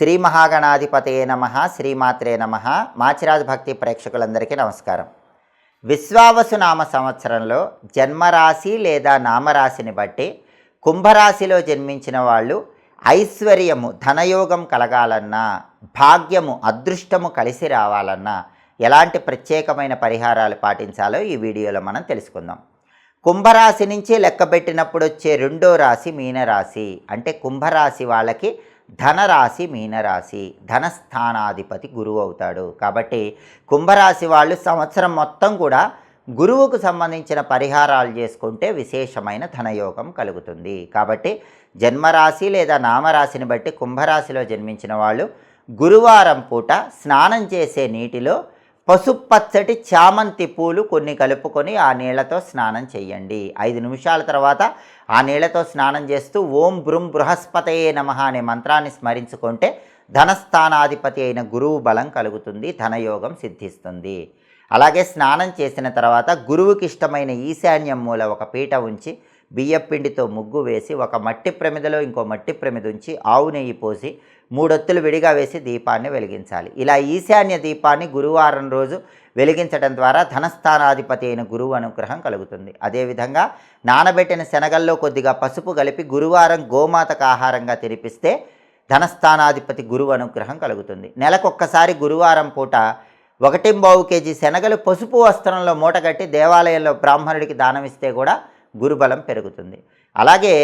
శ్రీ మహాగణాధిపతే నమ శ్రీమాత్రే నమ. మాచిరాజ్ భక్తి ప్రేక్షకులందరికీ నమస్కారం. విశ్వావసు నామ సంవత్సరంలో జన్మరాశి లేదా నామరాశిని బట్టి కుంభరాశిలో జన్మించిన వాళ్ళు ఐశ్వర్యము ధనయోగం కలగాలన్నా భాగ్యము అదృష్టము కలిసి రావాలన్నా ఎలాంటి ప్రత్యేకమైన పరిహారాలు పాటించాలో ఈ వీడియోలో మనం తెలుసుకుందాం. కుంభరాశి నుంచి లెక్కబెట్టినప్పుడు వచ్చే రెండో రాశి మీనరాశి. అంటే కుంభరాశి వాళ్ళకి ధనరాశి మీనరాశి ధనస్థానాధిపతి గురువు అవుతాడు. కాబట్టి కుంభరాశి వాళ్ళు సంవత్సరం మొత్తం కూడా గురువుకు సంబంధించిన పరిహారాలు చేసుకుంటే విశేషమైన ధనయోగం కలుగుతుంది. కాబట్టి జన్మరాశి లేదా నామరాశిని బట్టి కుంభరాశిలో జన్మించిన వాళ్ళు గురువారం పూట స్నానం చేసే నీటిలో పసుపచ్చటి చామంతి పూలు కొన్ని కలుపుకొని ఆ నీళ్ళతో స్నానం చేయండి ఐదు నిమిషాల తర్వాత ఆ నీళ్ళతో స్నానం చేస్తూ ఓం బృం బృహస్పతయే నమ అనే మంత్రాన్ని స్మరించుకుంటే ధనస్థానాధిపతి అయిన గురువు బలం కలుగుతుంది ధనయోగం సిద్ధిస్తుంది. అలాగే స్నానం చేసిన తర్వాత గురువుకి ఇష్టమైన ఈశాన్యం మూల ఒక పీట ఉంచి బియ్యపిండితో ముగ్గు వేసి ఒక మట్టి ప్రమిదలో ఇంకో మట్టి ప్రమిద ఉంచి ఆవు నెయ్యి పోసి మూడొత్తులు విడిగా వేసి దీపాన్ని వెలిగించాలి. ఇలా ఈశాన్య దీపాన్ని గురువారం రోజు వెలిగించడం ద్వారా ధనస్థానాధిపతి అయిన గురువు అనుగ్రహం కలుగుతుంది. అదేవిధంగా నానబెట్టిన శనగల్లో కొద్దిగా పసుపు కలిపి గురువారం గోమాతకు ఆహారంగా తినిపిస్తే ధనస్థానాధిపతి గురువు అనుగ్రహం కలుగుతుంది. నెలకొక్కసారి గురువారం పూట ఒకటింబావు కేజీ శనగలు పసుపు వస్త్రంలో మూటగట్టి దేవాలయంలో బ్రాహ్మణుడికి దానమిస్తే కూడా గురుబలం పెరుగుతుంది. అలాగే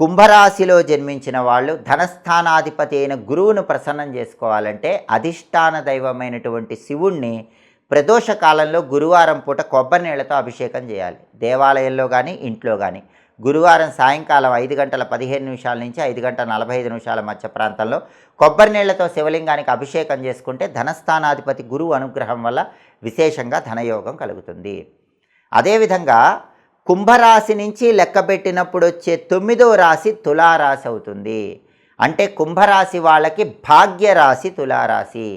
కుంభరాశిలో జన్మించిన వాళ్ళు ధనస్థానాధిపతి అయిన గురువును ప్రసన్నం చేసుకోవాలంటే అధిష్టాన దైవమైనటువంటి శివుణ్ణి ప్రదోష కాలంలో గురువారం పూట కొబ్బరి నీళ్ళతో అభిషేకం చేయాలి. దేవాలయంలో కానీ ఇంట్లో కానీ గురువారం సాయంకాలం ఐదు గంటల పదిహేను నిమిషాల నుంచి ఐదు గంటల నలభై ఐదు నిమిషాల మధ్య ప్రాంతంలో కొబ్బరి నీళ్ళతో శివలింగానికి అభిషేకం చేసుకుంటే ధనస్థానాధిపతి గురువు అనుగ్రహం వల్ల విశేషంగా ధనయోగం కలుగుతుంది. అదేవిధంగా కుంభరాశి నుంచి లెక్కపెట్టినప్పుడు వచ్చే తొమ్మిదో రాశి తులారాశి అవుతుంది. అంటే కుంభరాశి వాళ్ళకి భాగ్యరాశి తులారాశి.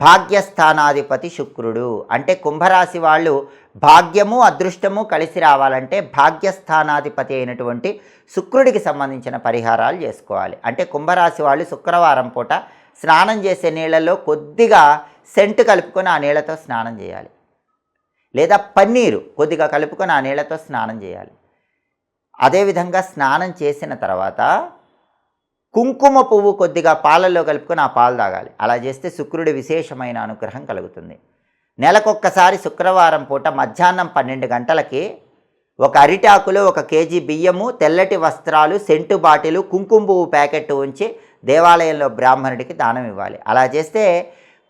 భాగ్యస్థానాధిపతి శుక్రుడు. అంటే కుంభరాశి వాళ్ళు భాగ్యము అదృష్టము కలిసి రావాలంటే భాగ్యస్థానాధిపతి అయినటువంటి శుక్రుడికి సంబంధించిన పరిహారాలు చేసుకోవాలి. అంటే కుంభరాశి వాళ్ళు శుక్రవారం పూట స్నానం చేసే నీళ్ళల్లో కొద్దిగా సెంటు కలుపుకొని ఆ నీళ్ళతో స్నానం చేయాలి. లేదా పన్నీరు కొద్దిగా కలుపుకొని ఆ నీళ్ళతో స్నానం చేయాలి. అదేవిధంగా స్నానం చేసిన తర్వాత కుంకుమ పువ్వు కొద్దిగా పాలల్లో కలుపుకొని ఆ పాలు తాగాలి. అలా చేస్తే శుక్రుడి విశేషమైన అనుగ్రహం కలుగుతుంది. నెలకొక్కసారి శుక్రవారం పూట మధ్యాహ్నం పన్నెండు గంటలకి ఒక అరిటాకులో ఒక కేజీ బియ్యము తెల్లటి వస్త్రాలు సెంటు బాటిలు కుంకుమ పువ్వు ప్యాకెట్ ఉంచి దేవాలయంలో బ్రాహ్మణుడికి దానం ఇవ్వాలి. అలా చేస్తే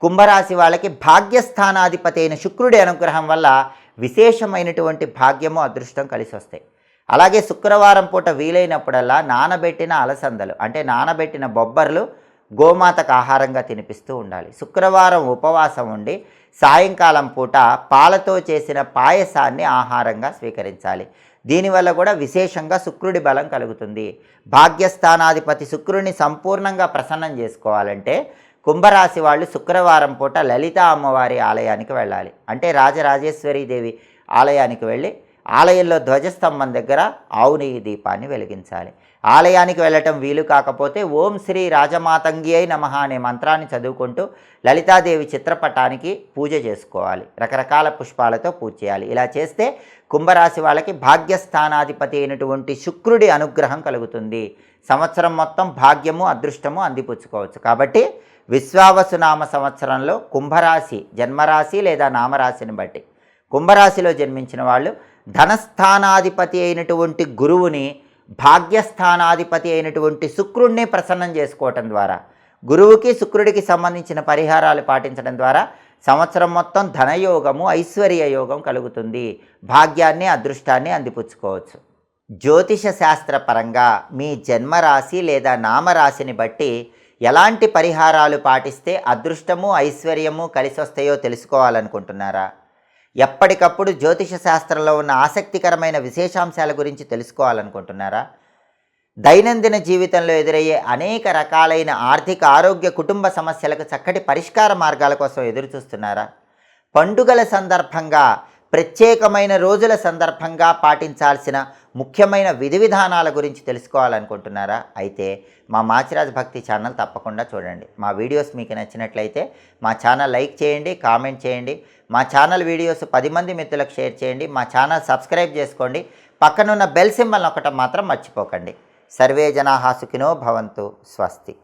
కుంభరాశి వాళ్ళకి భాగ్యస్థానాధిపతి అయిన శుక్రుడి అనుగ్రహం వల్ల విశేషమైనటువంటి భాగ్యము అదృష్టం కలిసి వస్తాయి. అలాగే శుక్రవారం పూట వీలైనప్పుడల్లా నానబెట్టిన అలసందలు అంటే నానబెట్టిన బొబ్బర్లు గోమాతకు ఆహారంగా తినిపిస్తూ ఉండాలి. శుక్రవారం ఉపవాసం ఉండి సాయంకాలం పూట పాలతో చేసిన పాయసాన్ని ఆహారంగా స్వీకరించాలి. దీనివల్ల కూడా విశేషంగా శుక్రుడి బలం కలుగుతుంది. భాగ్యస్థానాధిపతి శుక్రుడిని సంపూర్ణంగా ప్రసన్నం చేసుకోవాలంటే కుంభరాశి వాళ్ళు శుక్రవారం పూట లలిత అమ్మవారి ఆలయానికి వెళ్ళాలి. అంటే రాజరాజేశ్వరి దేవి ఆలయానికి వెళ్ళి ఆలయంలో ధ్వజస్తంభం దగ్గర ఆవు నెయ్యి దీపాన్ని వెలిగించాలి. ఆలయానికి వెళ్ళటం వీలు కాకపోతే ఓం శ్రీ రాజమాతంగి అయి నమ అనే మంత్రాన్ని చదువుకుంటూ లలితాదేవి చిత్రపటానికి పూజ చేసుకోవాలి. రకరకాల పుష్పాలతో పూజ చేయాలి. ఇలా చేస్తే కుంభరాశి వాళ్ళకి భాగ్యస్థానాధిపతి అయినటువంటి శుక్రుడి అనుగ్రహం కలుగుతుంది. సంవత్సరం మొత్తం భాగ్యము అదృష్టము అందిపుచ్చుకోవచ్చు. కాబట్టి విశ్వావసునామ సంవత్సరంలో కుంభరాశి జన్మరాశి లేదా నామరాశిని బట్టి. కుంభరాశిలో జన్మించిన వాళ్ళు ధనస్థానాధిపతి అయినటువంటి గురువుని భాగ్యస్థానాధిపతి అయినటువంటి శుక్రుడిని ప్రసన్నం చేసుకోవటం ద్వారా గురువుకి శుక్రుడికి సంబంధించిన పరిహారాలు పాటించడం ద్వారా సంవత్సరం మొత్తం ధనయోగము ఐశ్వర్య యోగం కలుగుతుంది. భాగ్యాన్ని అదృష్టాన్ని అందిపుచ్చుకోవచ్చు. జ్యోతిష శాస్త్రపరంగా మీ జన్మరాశి లేదా నామరాశిని బట్టి ఎలాంటి పరిహారాలు పాటిస్తే అదృష్టము ఐశ్వర్యము కలిసి వస్తాయో తెలుసుకోవాలనుకుంటున్నారా? ఎప్పటికప్పుడు జ్యోతిష శాస్త్రంలో ఉన్న ఆసక్తికరమైన విశేషాంశాల గురించి తెలుసుకోవాలనుకుంటున్నారా? దైనందిన జీవితంలో ఎదురయ్యే అనేక రకాలైన ఆర్థిక ఆరోగ్య కుటుంబ సమస్యలకు చక్కటి పరిష్కార మార్గాల కోసం ఎదురుచూస్తున్నారా? పండుగల సందర్భంగా ప్రత్యేకమైన రోజుల సందర్భంగా పాటించాల్సిన ముఖ్యమైన విధి విధానాల గురించి తెలుసుకోవాలనుకుంటున్నారా? అయితే మా మాచిరాజ్ భక్తి ఛానల్ తప్పకుండా చూడండి. మా వీడియోస్ మీకు నచ్చినట్లయితే మా ఛానల్ లైక్ చేయండి కామెంట్ చేయండి. మా ఛానల్ వీడియోస్ పది మంది మిత్రులకు షేర్ చేయండి. మా ఛానల్ సబ్స్క్రైబ్ చేసుకోండి. పక్కనున్న బెల్ సింబల్ ఒకటం మాత్రం మర్చిపోకండి. సర్వే జనాహా సుఖినో భవంతు స్వస్తి.